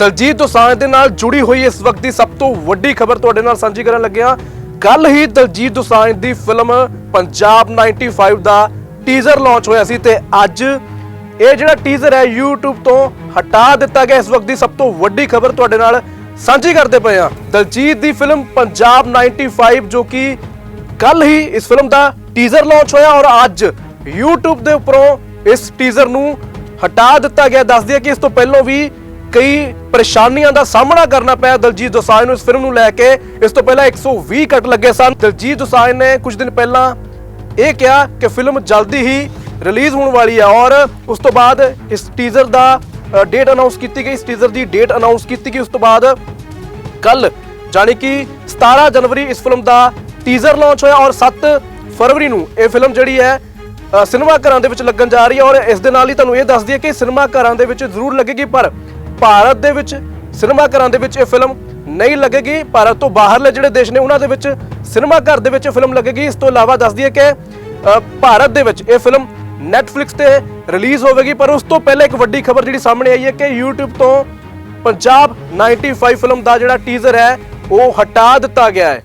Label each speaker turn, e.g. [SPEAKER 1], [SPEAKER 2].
[SPEAKER 1] ਦਲਜੀਤ ਦੋਸਾਂਝ ਦੇ ਨਾਲ ਜੁੜੀ ਹੋਈ ਇਸ ਵਕਤ ਦੀ ਸਭ ਤੋਂ ਵੱਡੀ ਖਬਰ ਤੁਹਾਡੇ ਨਾਲ ਸਾਂਝੀ ਕਰਨ ਲੱਗਿਆ। ਕੱਲ ਹੀ ਦਲਜੀਤ ਦੋਸਾਂਝ ਦੀ ਫਿਲਮ ਪੰਜਾਬ 95 ਦਾ ਟੀਜ਼ਰ ਲਾਂਚ ਹੋਇਆ ਸੀ ਤੇ ਅੱਜ ਇਹ ਜਿਹੜਾ ਟੀਜ਼ਰ ਹੈ YouTube ਤੋਂ ਹਟਾ ਦਿੱਤਾ ਗਿਆ ਇਸ ਵਕਤ ਦੀ ਸਭ ਤੋਂ ਵੱਡੀ ਖਬਰ ਤੁਹਾਡੇ ਨਾਲ ਸਾਂਝੀ ਕਰਦੇ ਪਏ ਆ ਦਲਜੀਤ ਦੀ ਫਿਲਮ ਪੰਜਾਬ 95 ਜੋ ਕਿ ਕੱਲ ਹੀ ਇਸ ਫਿਲਮ ਦਾ ਟੀਜ਼ਰ ਲਾਂਚ ਹੋਇਆ ਔਰ ਅੱਜ YouTube ਦੇ ਉੱਪਰੋਂ ਇਸ ਟੀਜ਼ਰ ਨੂੰ ਹਟਾ ਦਿੱਤਾ ਗਿਆ। ਦੱਸ ਦਈਏ ਕਿ ਇਸ ਤੋਂ ਪਹਿਲਾਂ ਵੀ ਕਈ ਪਰੇਸ਼ਾਨੀਆਂ ਦਾ ਸਾਹਮਣਾ ਕਰਨਾ ਪਿਆ ਦਲਜੀਤ ਦੋਸਾਂਝ ਨੂੰ ਇਸ ਫਿਲਮ ਨੂੰ ਲੈ ਕੇ। ਇਸ ਤੋਂ ਪਹਿਲਾਂ 120 ਕੱਟ ਲੱਗੇ ਸਨ। ਦਲਜੀਤ ਦੋਸਾਂਝ ਨੇ ਕੁਝ ਦਿਨ ਪਹਿਲਾਂ ਇਹ ਕਿਹਾ ਕਿ ਫਿਲਮ ਜਲਦੀ ਹੀ ਰਿਲੀਜ਼ ਹੋਣ ਵਾਲੀ ਹੈ ਔਰ ਉਸ ਤੋਂ ਬਾਅਦ ਇਸ ਟੀਜ਼ਰ ਦਾ ਡੇਟ ਅਨਾਉਂਸ ਕੀਤੀ ਗਈ। ਇਸ ਟੀਜ਼ਰ ਦੀ ਡੇਟ ਅਨਾਉਂਸ ਕੀਤੀ ਗਈ। ਉਸ ਤੋਂ ਬਾਅਦ ਕੱਲ ਜਾਣੀ ਕਿ 17 ਜਨਵਰੀ ਇਸ ਫਿਲਮ ਦਾ ਟੀਜ਼ਰ ਲਾਂਚ ਹੋਇਆ ਔਰ 7 ਫਰਵਰੀ ਨੂੰ ਇਹ ਫਿਲਮ ਜਿਹੜੀ ਹੈ ਸਿਨੇਮਾ ਘਰਾਂ ਦੇ ਵਿੱਚ ਲੱਗਣ ਜਾ ਰਹੀ ਹੈ ਔਰ ਇਸ ਦੇ ਨਾਲ ਹੀ ਤੁਹਾਨੂੰ ਇਹ ਦੱਸ ਦਈਏ ਕਿ ਸਿਨੇਮਾ ਘਰਾਂ ਦੇ ਵਿੱਚ ਜ਼ਰੂਰ ਲੱਗੇਗੀ। ਪਰ ਭਾਰਤ ਦੇ ਵਿੱਚ, ਸਿਨੇਮਾ ਘਰਾਂ ਦੇ ਵਿੱਚ ਇਹ ਫਿਲਮ ਨਹੀਂ ਲੱਗੇਗੀ। ਭਾਰਤ ਤੋਂ ਬਾਹਰਲੇ ਜਿਹੜੇ ਦੇਸ਼ ਨੇ, ਉਹਨਾਂ ਦੇ ਵਿੱਚ ਸਿਨੇਮਾ ਘਰ ਦੇ ਵਿੱਚ ਇਹ ਫਿਲਮ ਲੱਗੇਗੀ। ਇਸ ਤੋਂ ਇਲਾਵਾ ਦੱਸ ਦਈਏ ਕਿ ਭਾਰਤ ਦੇ ਵਿੱਚ ਇਹ ਫਿਲਮ Netflix ਤੇ ਰਿਲੀਜ਼ ਹੋਵੇਗੀ। ਪਰ ਉਸ ਤੋਂ ਪਹਿਲਾਂ ਇੱਕ ਵੱਡੀ ਖਬਰ ਜਿਹੜੀ ਸਾਹਮਣੇ ਆਈ ਹੈ ਕਿ YouTube ਤੋਂ ਪੰਜਾਬ 95 ਫਿਲਮ ਦਾ ਜਿਹੜਾ ਟੀਜ਼ਰ ਹੈ, ਉਹ ਹਟਾ ਦਿੱਤਾ ਗਿਆ ਹੈ।